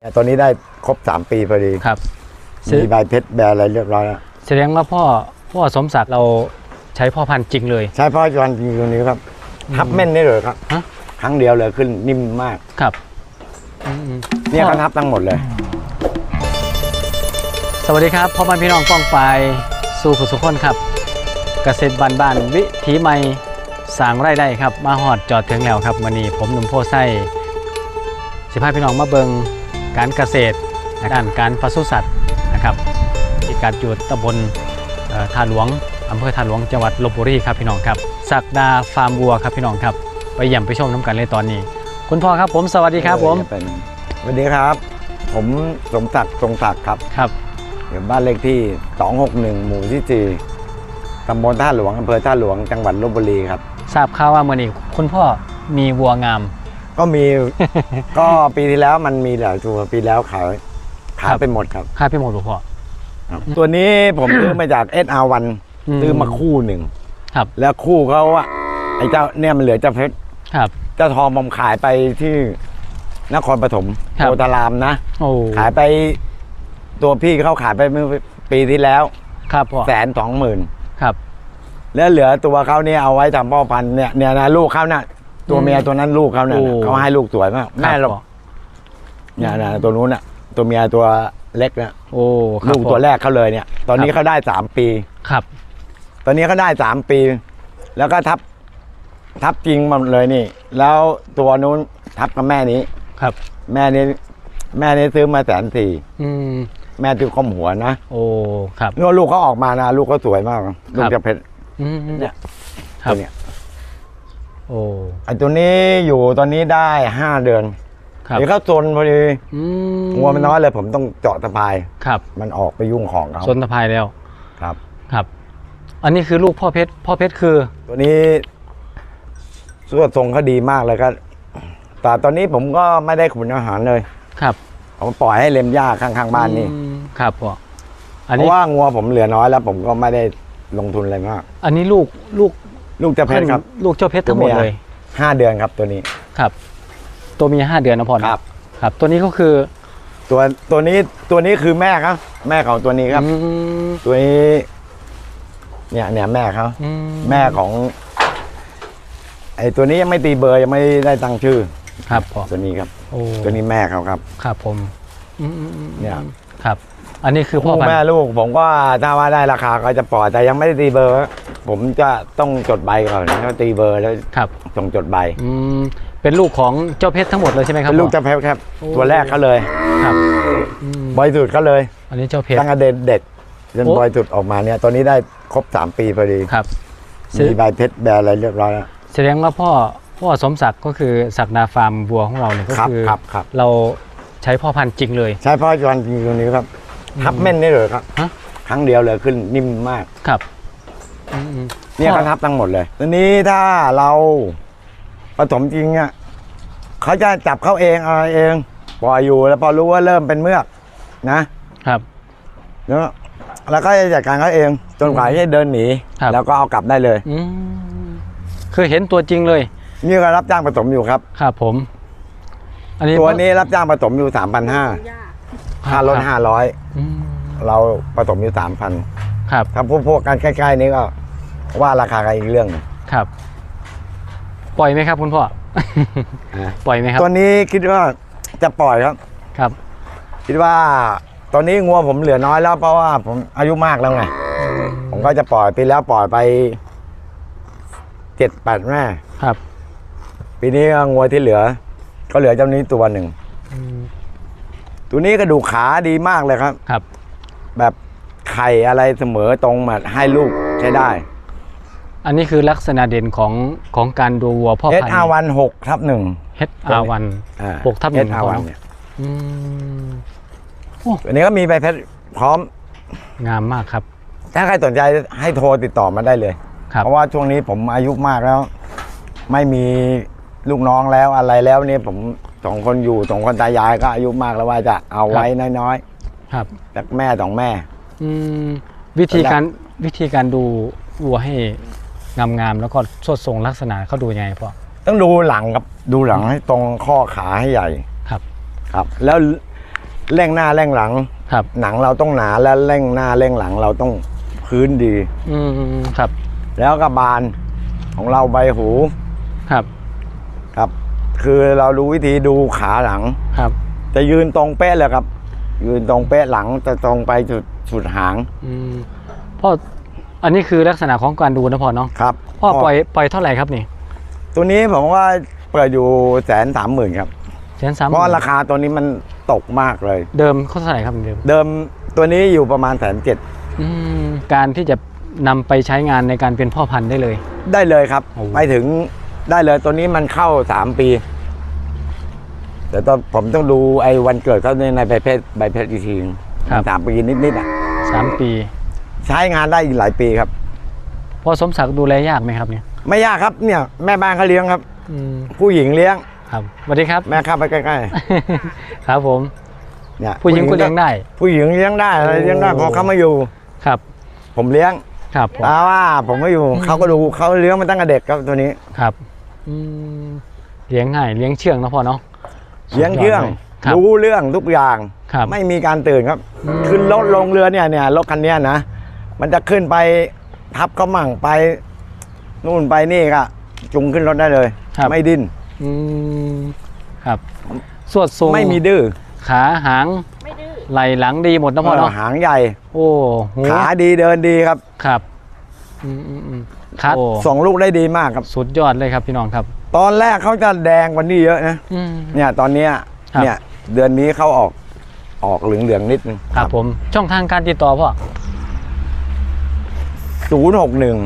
เนี่ยตอนนี้ได้ครบสามปีพอดีครับ มีใบเพชรแบร์อะไรเรียบร้อยแล้วแสดงว่าพ่อพ่อสมศักดิ์เราใช้พ่อพันธุ์จริงเลย ใช้พ่อจวนจริงตรงนี้ครับทับแม่นนี่เลยครับฮะ ครั้งเดียวเลยขึ้นนิ่มมาก ครับอืมเนี่ยพ่อเขาทับทั้งหมดเลยสวัสดีครับพ่อบ้านพี่น้องป้องปายสู่ขุสุขคนครับ เกษตรบ้านบ้านๆวิถีใหม่สร้างไร่ได้ครับ มาหอดจอดถึงแล้วครับวันนี้ผมหนุ่มโพไส้สิพาพี่น้องมาเบิง การเกษตรด้านการปศุสัตว์นะครับที่การอยู่ตำบลท่าหลวงอำเภอท่าหลวงจังหวัดลบบุรีครับพี่น้องครับสักดาฟาร์มวัวครับพี่น้องครับ ไปเยี่ยมไปชมน้ำกันเลยตอนนี้ คุณพ่อครับผมสวัสดีครับผมสวัสดีครับ ผมสมศักดิ์ทรงศักดิ์ครับครับอยู่บ้านเลขที่ 261 หมู่ที่4ตำบลท่าหลวงอำเภอท่าหลวงจังหวัดลบบุรีครับทราบข่าวว่าเมื่อนี้คุณพ่อมีวัวงาม ก็มี ก็ปีที่แล้วมันมีหลายตัวปีแล้วขายขายครับไปหมดครับค่าพี่หมดหลวงพ่อตัวนี้ผมซื้อมาจาก SR1 ซื้อมาคู่หนึ่งครับ แล้วคู่เขาอะไอ้เจ้าเนี่ยมันเหลือเจ้าเพชรครับเจ้าทองผมขายไปที่นครปฐมครับโพธารามนะโอ้ขายไปตัวพี่เขาขายไปเมื่อปีที่แล้ว ครับพ่อแสนสองหมื่นครับ แล้วเหลือตัวเขาเนี่ยเอาไว้ทำพ่อพันธุ์เนี่ยเนี่ยนะลูกเขาน่ะ ตัวเมียตัวนั้นลูกเขาเนี่ยโอ้ เขาให้ลูกสวยมากแม่หรอกครับพ่อเนี่ยนะตัวนู้นน่ะ ตัวเมียตัวเล็กนะโอ้ครับลูกพ่อตัวแรกเขาเลยเนี่ย ตอนนี้ครับเขาได้สามปี ครับ ตอนนี้เขาได้สามปี แล้วก็ทับ ทับจริงมาเลยนี่ แล้วตัวนู้นทับกับแม่นี้ ครับ แม่นี้ แม่นี้ซื้อมาแสนสี่อืม แม่ซื้อข้อมหัวนะโอ้ ครับนี่ลูกเขาออกมานะลูกเขาสวยมาก ลูกจะเพชร อืมเนี่ย ครัตับ วเนี้ย โอ้ไอ้ตัวนี้อยู่ตอนนี้ได้ห้าเดือนครับเดี๋ยวเขาจนพอดีอืมงัวมันน้อยเลยผมต้องเจาะสะพายครับ มันออกไปยุ่งของเขาสนตะพายแล้ว ครับ ครับ อันนี้คือลูกพ่อเพชร พ่อเพชรคือ ตัวนี้สวดทรงเขาดีมากเลยครับ แต่ตอนนี้ผมก็ไม่ได้ขุนอาหารเลย ครับผมปล่อยให้เล็มหญ้าข้างๆบ้านนี่อืมครับพ่ออันเพนี้ราะว่างัวผมเหลือน้อยแล้ว ผมก็ไม่ได้ลงทุนอะไรมาก อันนี้ลูกลูก ลูกจะเพชรครับ ลูกเจ้าเพชรทั้งหมดตัวเมียเลยห้าเดือนครับตัวนี้ครับ ตัวเมียห้าเดือนนะพ่อนะครับ ครับ ตัวนี้ก็คือ ตัวตัวนี้ตัวนี้คือแม่ครับ แม่ของตัวนี้ครับอืมตัวนี้ เนี่ยเนี่ยแม่เขาอืแม่ของไอ้ตัวนี้ยังไม่ตีเบอร์ยังไม่ได้ตั้งชื่อ ครับพ่อตัวนี้ครับโอ้ตัวนี้แม่เขาครับ ครับผมอืมอืมอืมเนี่ยครับ อันนี้คือพ่อคู่พันแม่ธุ์ลูก ผมก็ถ้าว่าได้ราคาก็จะปล่อยแต่ยังไม่ได้ตีเบอร์ ผมจะต้องจดใบก่อนถ้าตีเบอร์แล้วครับส่งจดใบอืมเป็นลูกของเจ้าเพชรทั้งหมดเลยใช่ไหมครับเป็นลูกพ่อจะเพชรครับโอ้ตัวแรกเขาเลยครับอืมบอยสุดเขาเลย อันนี้เจ้าเพชรตั้งแต่เด็กจนโอ้บอยสุดออกมาเนี่ยตอนนี้ได้ครบสามปีพอดีครับซื้อมีใบเพชรแบร์อะไรเรียบร้อยแล้วแสดงว่าพ่อพ่อสมศักดิ์ก็คือศักดาฟาร์มวัวของเราเนี่ยก็ครับคือครับครับเราใช้พ่อพันธุ์จริงเลย ใช้พ่อจวนจริงตรงนี้ครับ ทับแม่นนี่เลยครับ ฮะ ครั้งเดียวเลยขึ้นนิ่มมาก ครับอืมอืมเนี่ยพ่อเขาทับทั้งหมดเลยทีนี้ถ้าเราผสมจริงอะเขาจะจับเขาเองอะไรเองปล่อยอยู่แล้วพอรู้ว่าเริ่มเป็นเมือกนะครับ แล้วแล้วก็จะจัดการเขาเองจนกว่าจะเดินหนีครับ แล้วก็เอากลับได้เลย อืมคือเห็นตัวจริงเลย นี่ก็รับจ้างผสมอยู่ครับ ครับผม อันนี้ตัวนี้รับจ้างผสมอยู่สามพันห้าค ค่ารถห้าร้อยอืมเราผสมอยู่สามพันครับถ้าพวกพวกกันใกล้ๆนี้ก็ว่าราคากันอีกเรื่องหนึ่งครับ ปล่อยไหมครับคุณพ่ออะปล่อยไหมครับตัวนี้คิดว่าจะปล่อยครับ ครับคิดว่าตอนนี้งัวผมเหลือน้อยแล้วเพราะว่าผมอายุมากแล้วไงผมก็จะปล่อยปีแล้วปล่อยไปเจ็ดแปดแม่ ครับปีนี้ก็งัวที่เหลือ ก็เหลือเจ้านี้ตัวหนึ่งอืม ตัวนี้กระดูกขาดีมากเลยครับ ครับ แบบไข่อะไรเสมอตรงมาให้ลูกใช้ได้ อันนี้คือลักษณะเด่นของของการดูวัวพ่อเอสพันอาธุ์วันหกทับหนึ่งเฮดอาวันหกทับหนึ่งอาวันของเนี่ยอืมตัวนี้ก็มีใบเพชรพร้อม งามมากครับ ถ้าใครสนใจให้โทรติดต่อมาได้เลย ครับ เพราะว่าช่วงนี้ผมอายุมากแล้ว ไม่มีลูกน้องแล้วอะไรแล้วเนี่ยผม สองคนอยู่สองคนตายายก็อายุมากแล้วว่าจะเอาไว้น้อยครับ ๆจากแม่สองแม่ อืมวิธีการวิธีการดูวัวให้งามๆแล้วก็สดทรงลักษณะเขาดูยังไงพ่อต้องดูหลังครับดูหลังให้ตรงข้อขาให้ใหญ่ครับครับ แล้วเร่งหน้าเร่งหลัง ครับ หนังเราต้องหนาและเร่งหน้าเร่งหลังเราต้องพื้นดี อืมครับแล้วก็บานของเราใบหูครับ ครับ คือเรารู้วิธีดูขาหลังครับ จะยืนตรงเป๊ะเลยครับ ยืนตรงเป๊ะหลังจะตรงไปสุดสุดหางอืมพ่ออันนี้คือลักษณะของการดูนะพ่อเนาะครับพ่อปล่อยปล่อยเท่าไหร่ครับนี่ ตัวนี้ผมว่าเปิดอยู่แสนสามหมื่นครับแสนสามเพราะราคาตัวนี้มันตกมากเลย เดิมเขาเท่าไหร่ครับเดิมเดิมตัวนี้อยู่ประมาณแสนเจ็ดอืมการที่จะนำไปใช้งานในการเป็นพ่อพันธุ์ได้เลย ได้เลยครับโอ้ไปถึง ได้เลยตัวนี้มันเข้าสามปี แต่ตอนผมต้องดูไอ้วันเกิดเขาในในใบเพชรใบเพชรอีกทีนึงมันสามปีนิดๆอะ สามปีใช้งานได้อีกหลายปีครับ พ่อสมศักดิ์ดูแลยากไหมครับเนี่ยไม่ยากครับเนี่ย แม่บ้านเขาเลี้ยงครับอืมผู้หญิงเลี้ยง ครับสวัสดีครับ แม่เข้าไปใกล้ครับผม ๆเนี่ยผู้หญิงก็เลี้ยงได้ ผู้หญิงเลี้ยงได้อะไรเลี้ยงได้โอ้พอเขามาอยู่ ครับผมเลี้ยงครับผมแต่ว่าผมไม่อยู่เขาก็ดูเขาเลี้ยงมาตั้งแต่เด็กครับตัวนี้ ครับอืม เลี้ยงง่ายเลี้ยงเชื่องนะพ่อเนาะ เลี้ยงเชื่อง ครับรู้เรื่องทุกอย่าง ครับไม่มีการตื่นครับ อืม ขึ้นรถลงเรือเนี่ยเนี่ยรถคันเนี้ยนะ มันจะขึ้นไปทับเขามั่งไปนู่นไปนี่ก็จุงขึ้นรถได้เลย ครับ ไม่ดิ้น อืมครับ สวดทรงไม่มีดื้อขาหางไหล่หลังดีหมดนะพ่อเนาะ หางใหญ่ โอ้หูขาดีเดินดีครับ ครับอืมอืมอืม ครับโอ้ส่งลูกได้ดีมากครับ สุดยอดเลยครับพี่น้องครับ ตอนแรกเขาจะแดงกว่านี้เยอะนะอืมเนี่ยตอนเนี้ยครับเนี่ย เดือนนี้เขาออกออกเหลืองเหลืองๆนิดนึงครับผม ช่องทางการติดต่อพ่อศูนย์หกหนึ่ง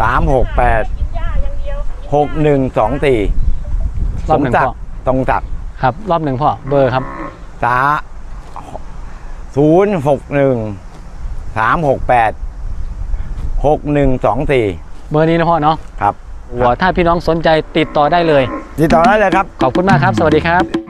สามหกแปดหกหนึ่งสองสี่รอบหนึ่งจักพ่อดิ์ตรงจักดิ์ครับ รอบหนึ่งพ่อเบอร์ครับสาศูนย์หกหนึ่งสามหกแปด หกหนึ่งสองสี่เบอร์นี้นะพ่อเนาะครับหัวถ้าพี่น้องสนใจติดต่อได้เลย ติดต่อได้เลยครับ ขอบคุณมากครับ สวัสดีครับ